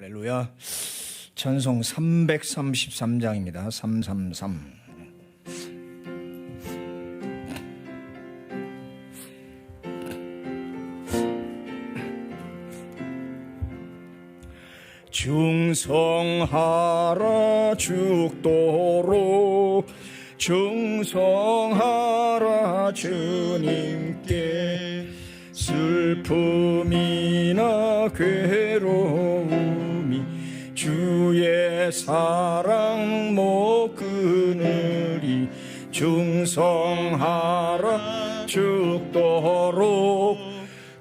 할렐루야. 찬송 333장입니다. 333. 중성하라 죽도록 중성하라 주님께 슬픔이나 괴로움이 사랑 못 끊으리 중성하라. 죽도록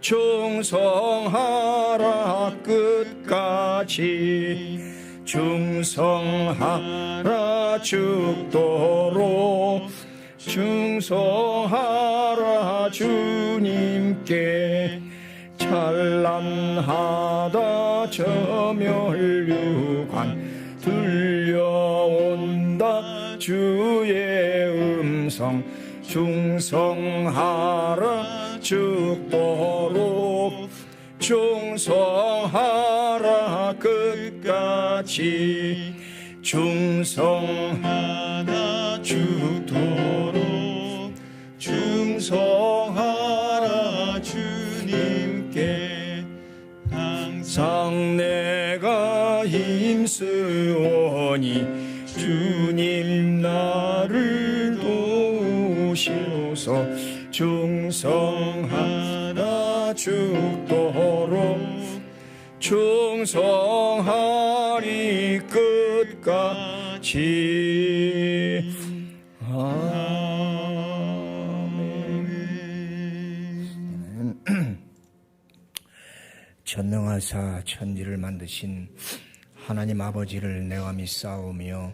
충성하라. 끝까지 충성하라. 죽도록 충성하라. 주님께 찬란하다. 저 멸류관 주의 음성 충성하라. 죽도록 충성하라. 끝까지 충성하라. 죽도록 충성하라. 주님께 항상 내가 힘쓰오니 주님 나를 도우시옵소서. 충성하라 죽도록. 충성하리 끝까지. 아멘. 전능하사 천지를 만드신 하나님 아버지를 내가 믿사오며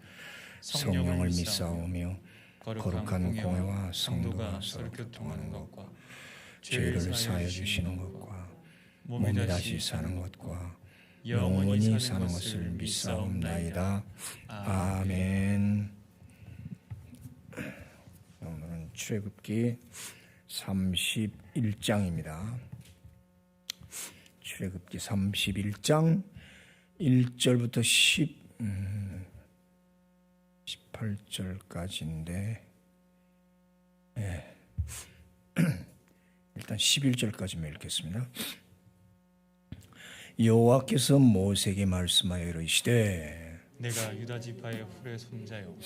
성령을 믿사오며 거룩한 공회와 성도가 서로 교통하는 것과 죄를 사하여 주시는 것과 몸이 다시 사는 것과 영원히 사는 것을 믿사옵나이다. 아멘. 오늘은 출애굽기 31장입니다. 출애굽기 31장 1절부터 10 음, 18절까지인데 예. 일단 11절까지만 읽겠습니다. 여호와께서 모세에게 말씀하여 이르시되 내가 유다 지파의 훌의 손자요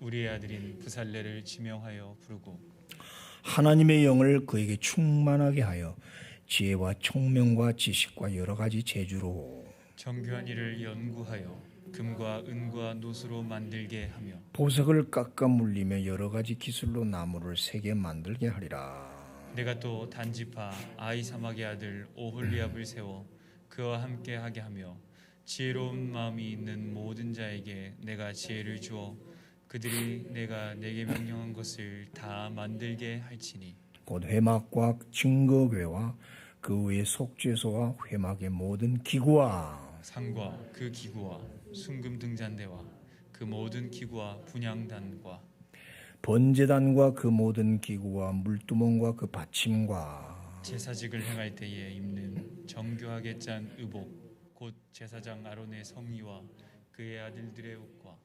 우리의 아들인 부살레를 지명하여 부르고 하나님의 영을 그에게 충만하게 하여 지혜와 총명과 지식과 여러 가지 재주로 정교한 일을 연구하여 금과 은과 노수로 만들게 하며 보석을 깎아 물리며 여러 가지 기술로 나무를 세게 만들게 하리라. 내가 또 단지파 아이사막의 아들 오홀리압을 세워 그와 함께 하게 하며 지혜로운 마음이 있는 모든 자에게 내가 지혜를 주어 그들이 내가 내게 명령한 것을 다 만들게 할지니 곧 회막과 증거궤와 그 외의 속죄소와 회막의 모든 기구와 상과 그 기구와 순금 등잔대와 그 모든 기구와 분양단과 번제단과 그 모든 기구와 물두멍과 그 받침과 제사직을 행할 때에 입는 정교하게 짠 의복 곧 제사장 아론의 성의와 그의 아들들의 옷과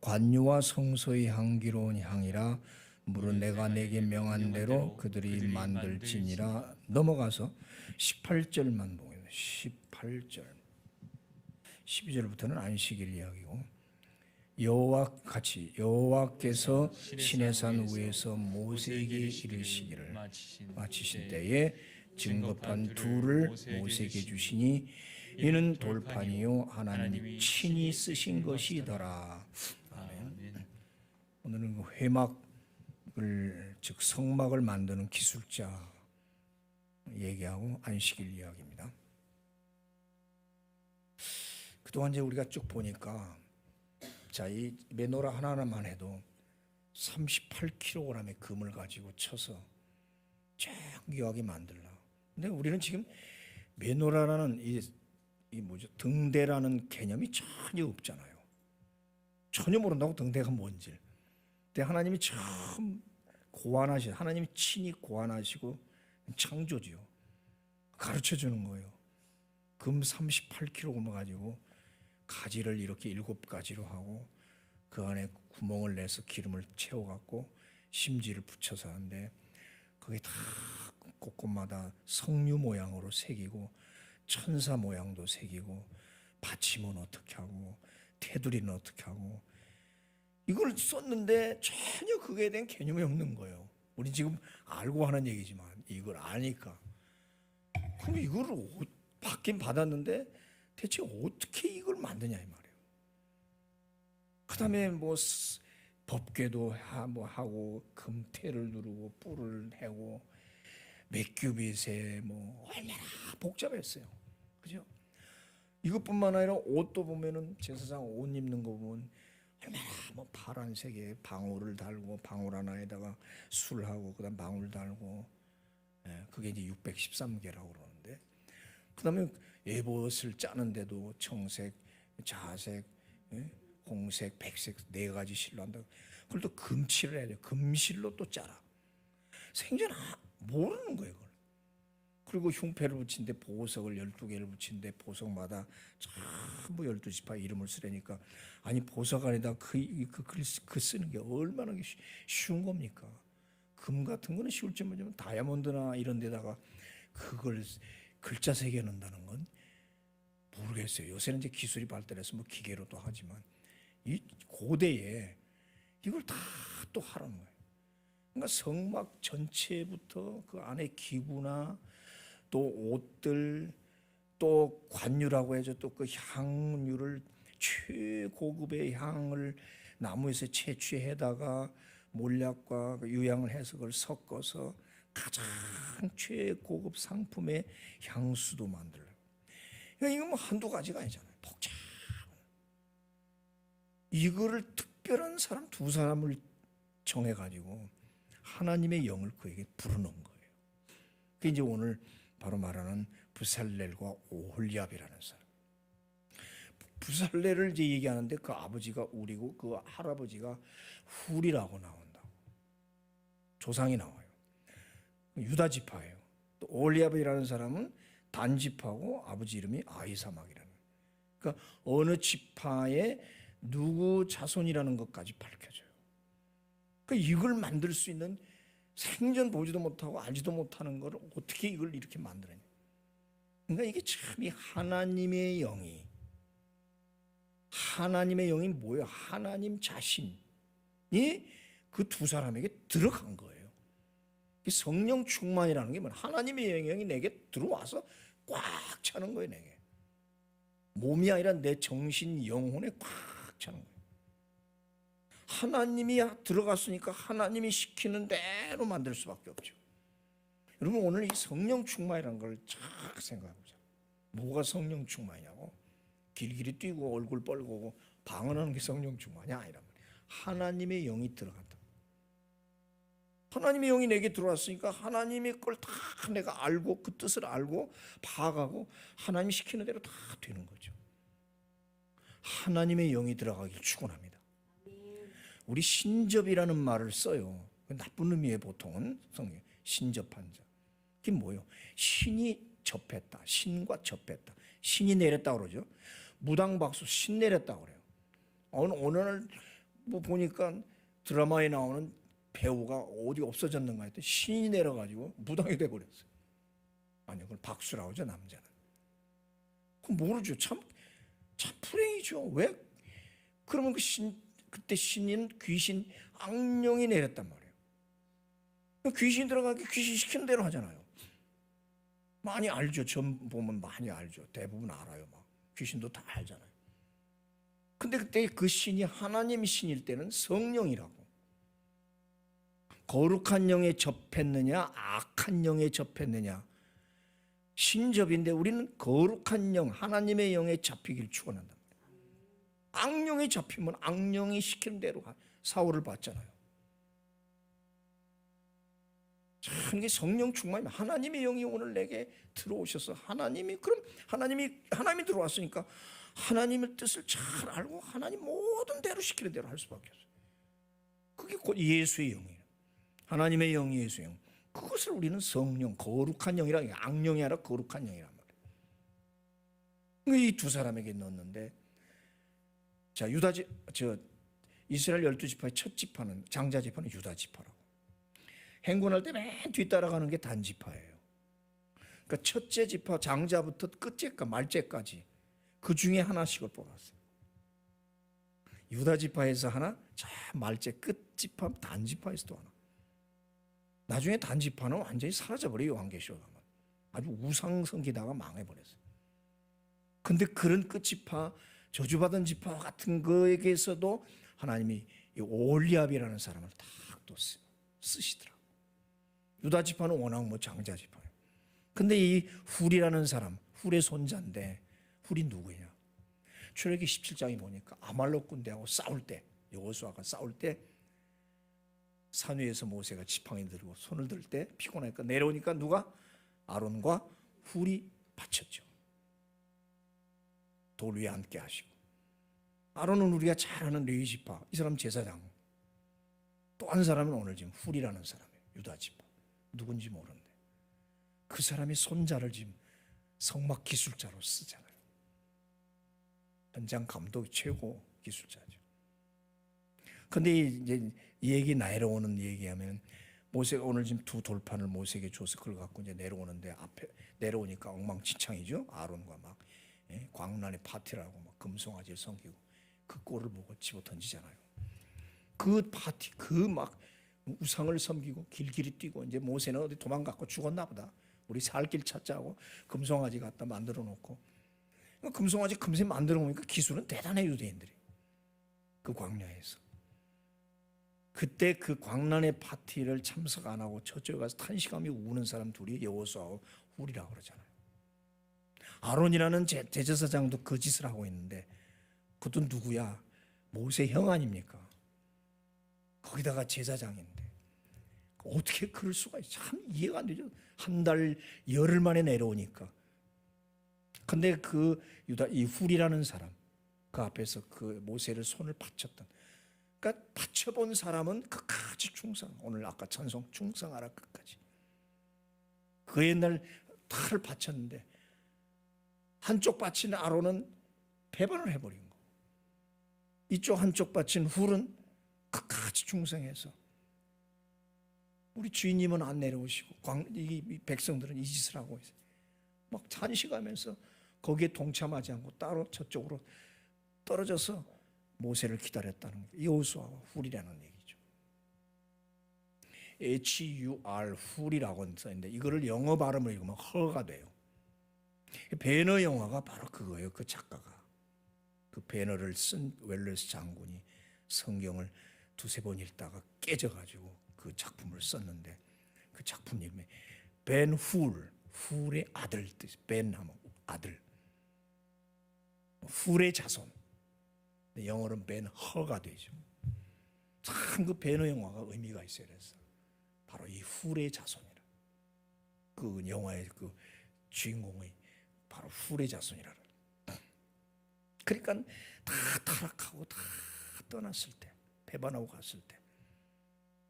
관유와 성소의 향기로운 향이라 물은 내가 내게 명한 대로 그들이 만들지니라. 넘어가서 18절만 보면 18절 12절부터는 안식일 이야기고 여호와 같이 여호와께서 시내산 위에서 모세에게 이르시기를 마치신 때에 증거판 둘을 모세에게 주시니 이는 돌판이요 하나님이 친히 쓰신 것이더라. 아멘. 오늘은 그 회막을 즉 성막을 만드는 기술자 얘기하고 안식일 이야기입니다. 그동안 이제 우리가 쭉 보니까 자, 이 메노라 하나하나만 해도 38kg의 금을 가지고 쳐서 쫙 묘하게 만들라. 근데 우리는 지금 메노라라는 이, 이 뭐죠? 등대라는 개념이 전혀 없잖아요. 전혀 모른다고 등대가 뭔지. 근데 하나님이 처음 고안하시 하나님이 친히 고안하시고 창조지요. 가르쳐 주는 거예요. 금 38kg 가지고 가지를 이렇게 일곱 가지로 하고 그 안에 구멍을 내서 기름을 채워 갖고 심지를 붙여서 하는데 거기 다 곳곳마다 성류 모양으로 새기고 천사 모양도 새기고 받침은 어떻게 하고 테두리는 어떻게 하고 이걸 썼는데 전혀 그거에 대한 개념이 없는 거예요. 우리 지금 알고 하는 얘기지만 이걸 아니까 그럼 이걸 어- 받긴 받았는데 대체 어떻게 이걸 만드냐 이 말이에요. 그다음에 뭐 스- 법궤도 하, 뭐 하고 금태를 누르고 뿔을 해고 몇 큐빗에 뭐 얼마나 복잡했어요. 그죠? 이것뿐만 아니라 옷도 보면은 제사장 옷 입는 거 보면 얼마나 뭐 파란색에 방울을 달고 방울 하나에다가 술하고 그다음 방울 달고 예, 그게 이제 613개라고 그러는데 그다음에 에봇을 짜는데도 청색, 자색, 예, 홍색, 백색 네 가지 실로 한다. 그걸 또 금칠을 해야 돼. 금실로 또 짜라. 생전 아- 모르는 거예요, 그걸. 그리고 흉패를 붙인데 보석을 12개를 붙인데 보석마다 전부 12지파 이름을 쓰려니까 아니 보석 안에다 그, 그, 글, 그 쓰는 게 얼마나 쉬- 쉬운 겁니까? 금 같은 거는 쉬울지 모르지만 다이아몬드나 이런 데다가 그걸 글자 새겨 넣는다는 건 모르겠어요. 요새는 이제 기술이 발달해서 뭐 기계로도 하지만 이 고대에 이걸 다 또 하라는 거예요. 그러니까 성막 전체부터 그 안에 기구나 또 옷들 또 관유라고 해서 또 그 향유를 최고급의 향을 나무에서 채취해다가 몰약과 그 유향을 해서 그걸 섞어서 가장 최고급 상품의 향수도 만들어요. 그러니까 이거 뭐 한두 가지가 아니잖아요. 복잡. 이거를 특별한 사람 두 사람을 정해 가지고 하나님의 영을 그에게 불어넣은 거예요. 그 이제 오늘 바로 말하는 부살렐과 오홀리압이라는 사람. 부살렐을 이제 얘기하는데 그 아버지가 우리고 그 할아버지가 훌이라고 나온다고. 조상이 나와요. 유다 지파예요. 또 오홀리압이라는 사람은 단 지파고 아버지 이름이 아이사막이라는. 그러니까 어느 지파의 누구 자손이라는 것까지 밝혀져요. 그러니까 이걸 만들 수 있는 생전 보지도 못하고 알지도 못하는 걸 어떻게 이걸 이렇게 만들었냐. 그러니까 이게 참 이 하나님의 영이 하나님의 영이 뭐예요? 하나님 자신이 그 두 사람에게 들어간 거예요. 이 성령 충만이라는 게 뭐야? 하나님의 영향이 내게 들어와서 꽉 차는 거예요, 내게. 몸이 아니라 내 정신, 영혼에 꽉 차는 거예요. 하나님이 들어갔으니까 하나님이 시키는 대로 만들 수밖에 없죠. 여러분 오늘 이 성령 충만이라는 걸쫙 생각해보자. 뭐가 성령 충만이냐고? 길길이 뛰고 얼굴 뻘고 방언하는 게 성령 충만이 아니란 말이야. 하나님의 영이 들어간다. 하나님의 영이 내게 들어왔으니까 하나님의 걸 다 내가 알고 그 뜻을 알고 봐가고 하나님이 시키는 대로 다 되는 거죠. 하나님의 영이 들어가길 축원합니다. 우리 신접이라는 말을 써요. 그 나쁜 의미의 보통은 성경 신접한 자. 그게 뭐예요? 신이 접했다. 신과 접했다. 신이 내렸다 그러죠. 무당박수 신 내렸다 그래요. 어느 어느 날뭐 보니까 드라마에 나오는 배우가 어디 없어졌는가 했더니 신이 내려가지고 무당이 돼 버렸어요. 아니요, 그걸 박수라고 하죠 남자는. 그 모르죠. 참, 참 불행이죠. 왜? 그러면 그 신, 그때 신인 귀신 악령이 내렸단 말이에요. 귀신 들어가기 귀신 시키는 대로 하잖아요. 많이 알죠. 전 보면 많이 알죠. 대부분 알아요. 막 귀신도 다 알잖아요. 근데 그때 그 신이 하나님 신일 때는 성령이라고. 거룩한 영에 접했느냐, 악한 영에 접했느냐. 신접인데 우리는 거룩한 영, 하나님의 영에 잡히길 축원한다. 악령이 잡히면 악령이 시키는 대로 가- 사울을 받잖아요. 참 이게 성령 충만이 하나님의 영이 오늘 내게 들어오셔서 하나님이 그럼 하나님이 하나님이 들어왔으니까 하나님의 뜻을 잘 알고 하나님 모든 대로 시키는 대로 할 수밖에 없어요. 그게 곧 예수의 영이에요. 하나님의 영이 예수의 영. 그것을 우리는 성령 거룩한 영이라 악령이 아니라 거룩한 영이란 말이에요. 이 두 사람에게 넣었는데 자 유다 지저 이스라엘 열두 지파의 첫 지파는 장자 지파는 유다 지파라고. 행군할 때 맨 뒤따라가는 게 단 지파예요. 그러니까 첫째 지파 장자부터 끝째까 말째까지 그 중에 하나씩을 뽑았어요. 유다 지파에서 하나, 자 말째 끝 지파 단 지파에서 또 하나. 나중에 단 지파는 완전히 사라져버려요 요한계시록 가면 아주 우상 성기다가 망해버렸어요. 근데 그런 끝 지파 저주받은 지파 같은 거에게서도 하나님이 이 올리압이라는 사람을 탁또 쓰시더라고. 유다 지파는 워낙 뭐 장자 지파예요. 근데 이 훌이라는 사람, 훌의 손자인데 훌이 누구냐? 출애기 17장에 보니까 아말렉 군대하고 싸울 때 여호수아가 싸울 때 산 위에서 모세가 지팡이 들고 손을 들 때 피곤하니까 내려오니까 누가? 아론과 훌이 바쳤죠. 돌 위에 앉게 하시고. 아론은 우리가 잘 아는 레위 지파 이 사람 제사장. 또 한 사람은 오늘 지금 훌이라는 사람이에요. 유다 지파. 누군지 모르는데. 그 사람이 손자를 지금 성막 기술자로 쓰잖아요. 현장 감독 최고 기술자죠. 근데 이제 이 얘기 내려오는 얘기하면 모세가 오늘 지금 두 돌판을 모세에게 줘서 그걸 갖고 이제 내려오는데 앞에 내려오니까 엉망진창이죠 아론과 막 예, 광란의 파티라고 막 금송아지를 섬기고 그 꼴을 보고 집어 던지잖아요. 그 파티 그 막 우상을 섬기고 길길이 뛰고 이제 모세는 어디 도망갔고 죽었나 보다. 우리 살 길 찾자고 금송아지 갖다 만들어 놓고 그 금송아지 금세 만들어 놓으니까 기술은 대단해 유대인들이 그 광야에서 그때 그 광란의 파티를 참석 안 하고 저쪽에 가서 탄식하며 우는 사람 둘이 여호수아하고 훌이라고 그러잖아요. 아론이라는 제, 제사장도 그 짓을 하고 있는데 그것도 누구야? 모세 형 아닙니까? 거기다가 제사장인데 어떻게 그럴 수가 있어? 참 이해가 안 되죠. 한 달 열흘 만에 내려오니까. 근데 그 유다 이 훌이라는 사람 그 앞에서 그 모세를 손을 받쳤던 그러니까 받쳐본 사람은 끝까지 충성. 오늘 아까 찬송 충성하라 끝까지. 그 옛날 탈을 바쳤는데 한쪽 바친 아론은 배반을 해버린 거. 이쪽 한쪽 바친 훌은 끝까지 충성해서 우리 주인님은 안 내려오시고 광, 이, 이 백성들은 이 짓을 하고 있어요. 막 탄식하면서 거기에 동참하지 않고 따로 저쪽으로 떨어져서 모세를 기다렸다는 게 여호수아와 훌이라는 얘기죠. H-U-R 훌이라고 써있는데 이거를 영어 발음을 읽으면 허가 돼요. 배너 영화가 바로 그거예요. 그 작가가 그 배너를 쓴 웰레스 장군이 성경을 두세 번 읽다가 깨져가지고 그 작품을 썼는데 그 작품 이름이 벤 훌, 훌의 아들 뜻. 벤 하면 아들. 훌의 자손. 영어로는 벤 허가 되죠. 참그 배너 영화가 의미가 있어요. 그래서 바로 이 훌의 자손이라. 그 영화의 그 주인공의 바로 훌의 자손이라. 그러니까 다 타락하고 다 떠났을 때, 배반하고 갔을 때,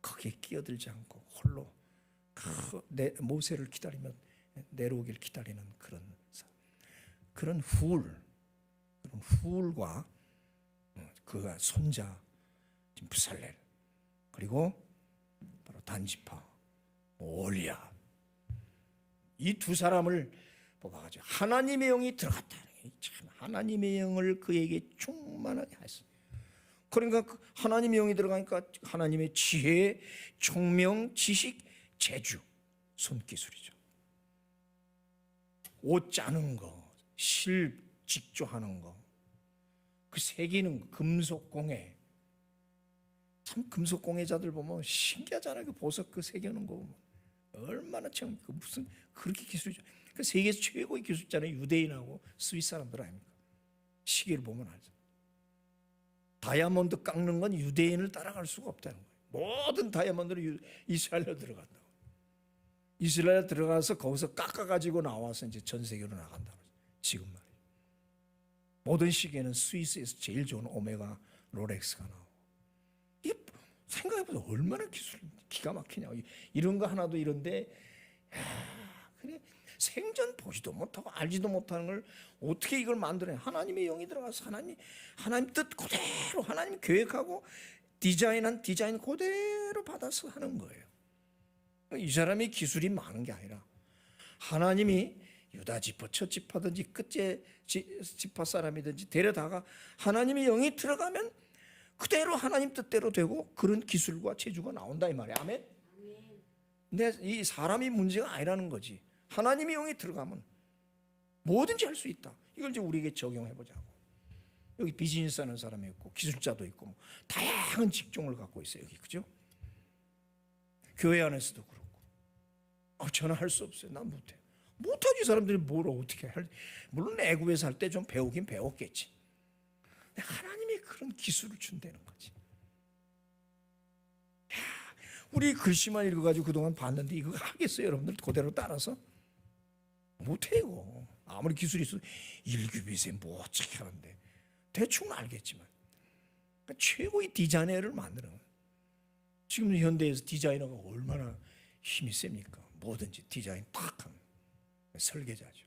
거기에 끼어들지 않고 홀로 그 내, 모세를 기다리면 내려오길 기다리는 그런 사- 그런 훌, 그런 훌과 어, 그가 손자 부살렐 그리고 바로 단지파 올리야 이두 사람을 뽑아가지고 하나님의 영이 들어갔다. 참 하나님의 영을 그에게 충만하게 하셨어요. 그러니까 그 하나님의 영이 들어가니까 하나님의 지혜, 총명, 지식, 재주, 손기술이죠. 옷 짜는 거, 실 직조하는 거, 그 새기는 거, 금속 공예. 참 금속 공예자들 보면 신기하잖아요. 그 보석 그 새기는 거 보면 얼마나 참 그 무슨 그렇게 기술이죠. 그 세계에서 최고의 기술자는 유대인하고 스위스 사람들 아닙니까? 시계를 보면 알죠. 다이아몬드 깎는 건 유대인을 따라갈 수가 없다는 거예요. 모든 다이아몬드는 유- 이스라엘로 들어간다. 이스라엘 들어가서 거기서 깎아 가지고 나와서 이제 전 세계로 나간다. 지금 말이에요. 모든 시계는 스위스에서 제일 좋은 오메가 롤렉스가 나오고. 이게 생각해보자 얼마나 기술 기가 막히냐. 이- 이런 거 하나도 이런데 야, 그래 생전 보지도 못하고 알지도 못하는 걸 어떻게 이걸 만들어내? 하나님의 영이 들어가서 하나님 하나님 뜻 그대로 하나님 계획하고 디자인한 디자인 그대로 받아서 하는 거예요. 이 사람이 기술이 많은 게 아니라 하나님이 유다 지파 첫 지파든지 끝째 지- 지파 사람이든지 데려다가 하나님의 영이 들어가면 그대로 하나님 뜻대로 되고 그런 기술과 체주가 나온다 이 말이야. 아멘. 근데 이 사람이 문제가 아니라는 거지. 하나님의 영이 들어가면 뭐든지 할 수 있다. 이걸 이제 우리에게 적용해 보자고. 여기 비즈니스 하는 사람이 있고 기술자도 있고 뭐 다양한 직종을 갖고 있어요. 여기 그죠? 교회 안에서도 그렇고. 아, 저는 할 수 없어요. 난 못해. 못하지 이 사람들이 뭘 어떻게 할? 물론 애굽에서 할때좀 배우긴 배웠겠지. 근데 하나님이 그런 기술을 준다는 거지. 야, 우리 글씨만 읽어가지고 그동안 봤는데 이거 하겠어요, 여러분들 그대로 따라서 못해요. 아무리 기술이 있어도 일규비세 뭐 어떻게 하는데 대충 알겠지만 그러니까 최고의 디자이너를 만드는. 지금 현대에서 디자이너가 얼마나 힘이 셉니까? 뭐든지 디자인 탁 하는 설계자죠.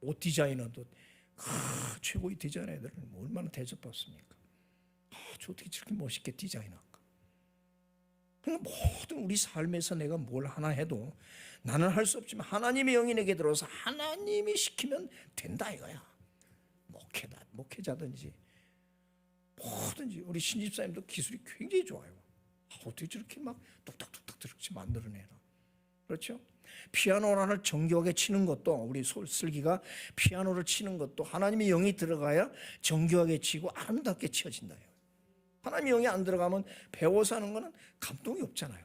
옷 디자이너도 아, 최고의 디자이너들은 얼마나 대접받습니까? 아, 저 어떻게 저렇게 멋있게 디자인할까? 그러니까 모든 우리 삶에서 내가 뭘 하나 해도 나는 할 수 없지만 하나님의 영이 내게 들어서 하나님이 시키면 된다 이거야. 목회다, 목회자든지 뭐든지 우리 신집사님도 기술이 굉장히 좋아요. 아, 어떻게 저렇게 막 뚝딱뚝딱 저렇게 만들어내나? 그렇죠? 피아노를 정교하게 치는 것도 우리 솔 슬기가 피아노를 치는 것도 하나님의 영이 들어가야 정교하게 치고 아름답게 치어진다. 하나님의 영이 안 들어가면 배워서 하는 거는 감동이 없잖아요.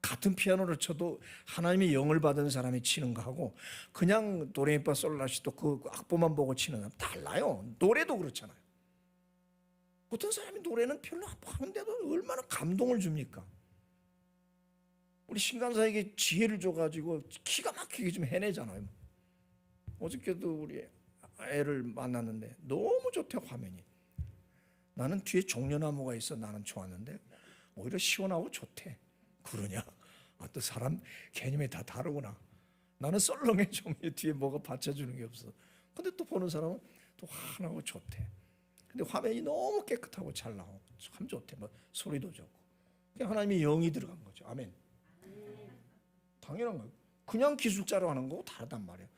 같은 피아노를 쳐도 하나님의 영을 받은 사람이 치는 거하고 그냥 도레미파 솔라시도 그 악보만 보고 치는 사람 달라요. 노래도 그렇잖아요. 어떤 사람이 노래는 별로 안 하는데도 얼마나 감동을 줍니까? 우리 신간사에게 지혜를 줘가지고 기가 막히게 좀 해내잖아요. 어저께도 우리 애를 만났는데 너무 좋대 화면이. 나는 뒤에 종려나무가 있어 나는 좋았는데 오히려 시원하고 좋대. 그러냐? 아, 또 사람 개념이 다 다르구나. 나는 썰렁해 종이 뒤에 뭐가 받쳐주는 게 없어. 근데 또 보는 사람은 또 환하고 좋대. 근데 화면이 너무 깨끗하고 잘 나오고 참 좋대. 뭐 소리도 좋고. 그게 하나님의 영이 들어간 거죠. 아멘. 당연한 거예요. 그냥 기술자로 하는 거고 다르단 말이에요.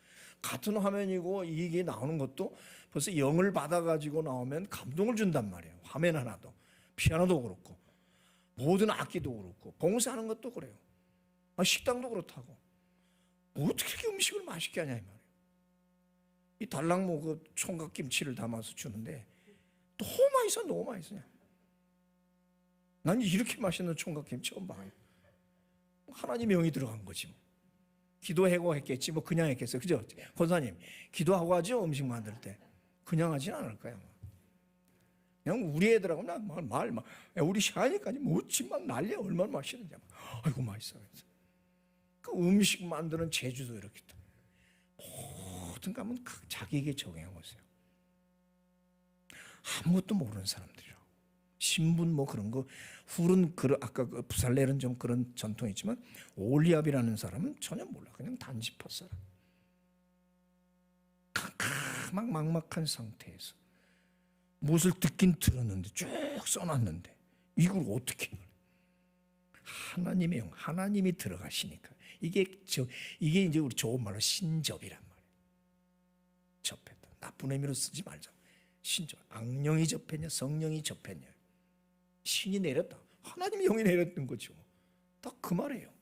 같은 화면이고 이게 나오는 것도 벌써 영을 받아가지고 나오면 감동을 준단 말이에요. 화면 하나도. 피아노도 그렇고. 모든 악기도 그렇고. 봉사하는 것도 그래요. 아, 식당도 그렇다고. 어떻게 이렇게 음식을 맛있게 하냐 이 말이에요. 이 달랑모 그 총각 김치를 담아서 주는데 너무 맛있어 너무 맛있어요. 난 이렇게 맛있는 총각 김치 처음 봐요. 하나님의 영이 들어간 거지 뭐. 기도하고 했겠지 뭐 그냥 했겠어요 그죠? 권사님 기도하고 하죠? 음식 만들 때. 그냥 하진 않을 거야 아마. 그냥 우리 애들하고 나말막 우리 샤니까지 막 난리야. 얼마나 맛있는지. 막. 아이고 맛있어. 그 음식 만드는 재주도 이렇게 다 모든 감은 그 자기에게 적용해 보세요. 아무것도 모르는 사람들이라고. 신분 뭐 그런 거 훌은 그 아까 그 부살렐은 좀 그런 전통이 있지만 올리압이라는 사람은 전혀 몰라. 그냥 단지파 사람 캄캄한 막막한 상태에서 무엇을 듣긴 들었는데 쭉 써놨는데 이걸 어떻게 해? 하나님의 영 하나님이 들어가시니까. 이게 저 이게 이제 우리 좋은 말로 신접이란 말이에요. 접했다. 나쁜 의미로 쓰지 말자. 신접. 악령이 접했냐 성령이 접했냐 신이 내렸다. 하나님의 영이 내렸던 거죠. 다그 말이에요.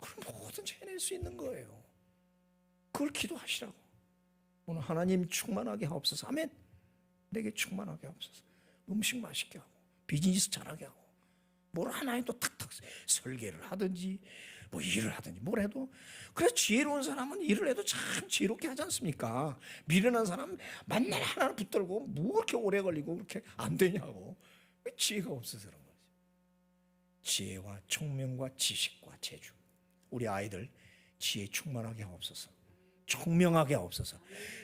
그럼 뭐든지 해낼 수 있는 거예요. 그걸 기도하시라고. 오늘 하나님 충만하게 하옵소서. 아멘. 내게 충만하게 하옵소서. 음식 맛있게 하고 비즈니스 잘하게 하고 뭘 하나 해도 탁탁 설계를 하든지 뭐 일을 하든지 뭘 해도 그래서 지혜로운 사람은 일을 해도 참 지혜롭게 하지 않습니까? 미련한 사람 만날 하나 붙들고 뭐 이렇게 오래 걸리고 그렇게 안 되냐고 왜 지혜가 없어서 그런 거지. 지혜와 총명과 지식과 재주 우리 아이들 지혜 충만하게 하옵소서. 총명하게 하옵소서.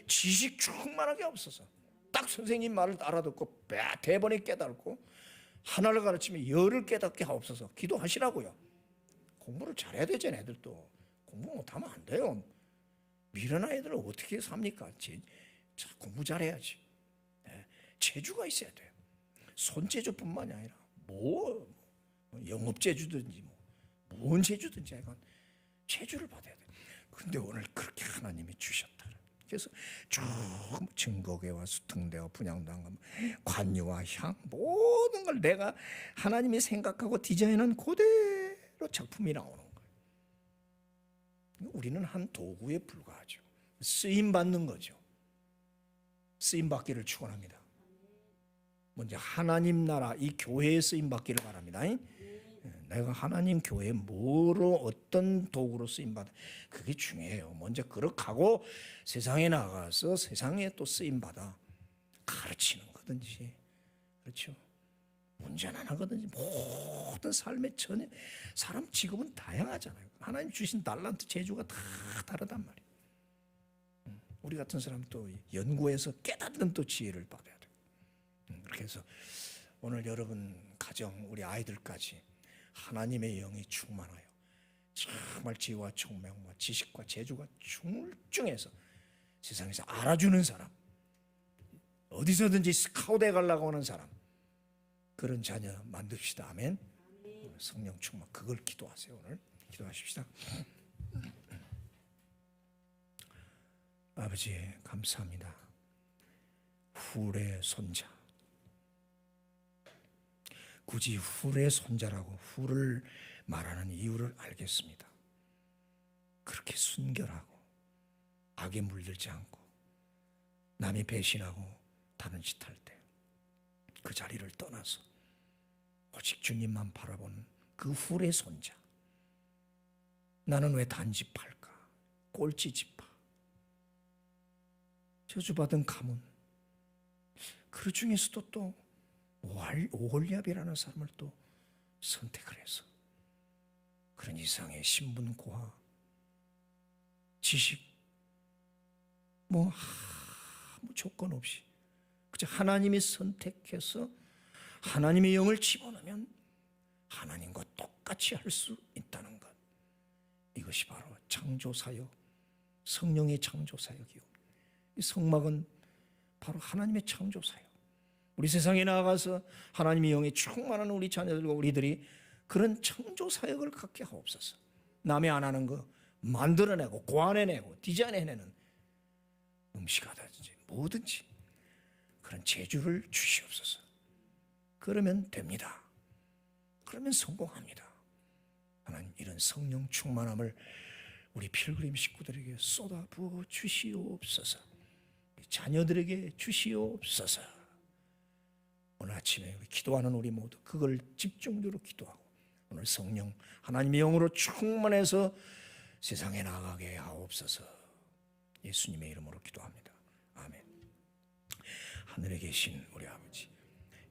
지식 충만하게 하옵소서. 딱 선생님 말을 알아듣고 대번에 깨달고 하나를 가르치면 열을 깨닫게 하옵소서. 기도하시라고요. 공부를 잘해야 되죠, 애들도. 공부 못하면 안 돼요. 미련한 애들은 어떻게 삽니까? 제, 자, 공부 잘해야지. 네, 재주가 있어야 돼요. 손재주뿐만이 아니라 뭐, 뭐 영업 재주든지 뭐, 뭔 재주든지 하여간 재주를 받아야 돼. 근데 오늘 그렇게 하나님이 주셨다. 그래서 쭉 증거계와 수통대와 분양당과 관유와 향 모든 걸 내가 하나님이 생각하고 디자인한 그대로 작품이 나오는 거예요. 우리는 한 도구에 불과하죠. 쓰임 받는 거죠. 쓰임 받기를 축원합니다. 먼저 하나님 나라 이 교회에 쓰임 받기를 바랍니다. 예, 내가 하나님 교회에 뭐로 어떤 도구로 쓰임 받아 그게 중요해요. 먼저 그렇게 세상에 나가서 세상에 또 쓰임 받아 가르치는 거든지 그렇죠. 운전하는 거든지 모든 삶의 전에 사람 직업은 다양하잖아요. 하나님 주신 달란트 재주가 다 다르단 말이에요. 음, 우리 같은 사람 또 연구해서 깨닫는 또 지혜를 받아야 돼요. 음, 그렇게 해서 오늘 여러분 가정 우리 아이들까지 하나님의 영이 충만하여 정말 지혜와 총명과 지식과 재주가 중중해서 세상에서 알아주는 사람 어디서든지 스카우트에 가려고 하는 사람 그런 자녀 만듭시다. 아멘. 성령 충만. 그걸 기도하세요 오늘. 기도하십시다. 아버지 감사합니다. 후레 손자. 굳이 후레 손자라고 후를 말하는 이유를 알겠습니다. 그렇게 순결하고 악에 물들지 않고 남이 배신하고 다른 짓 할 때 그 자리를 떠나서 오직 주님만 바라보는 그 후레 손자. 나는 왜 단지 팔까? 꼴찌 지파. 저주받은 가문. 그 중에서도 또 오홀리압이라는 사람을 또 선택을 해서 그런 이상의 신분 고하 지식 뭐 아무 조건 없이 그저 하나님이 선택해서 하나님의 영을 집어넣으면 하나님과 똑같이 할 수 있다는 것 이것이 바로 창조 사역 성령의 창조 사역이요 이 성막은 바로 하나님의 창조 사역 우리 세상에 나아가서 하나님의 영에 충만한 우리 자녀들과 우리들이 그런 창조 사역을 갖게 하옵소서. 남이 안 하는 거 만들어내고 고안해내고 디자인해내는 음식 하든지 뭐든지 그런 재주를 주시옵소서. 그러면 됩니다. 그러면 성공합니다. 하나님 이런 성령 충만함을 우리 필그림 식구들에게 쏟아 부어 주시옵소서. 자녀들에게 주시옵소서. 오늘 아침에 우리 기도하는 우리 모두 그걸 집중적으로 기도하고 오늘 성령 하나님의 영으로 충만해서 세상에 나가게 하옵소서. 예수님의 이름으로 기도합니다. 아멘. 하늘에 계신 우리 아버지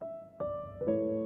Música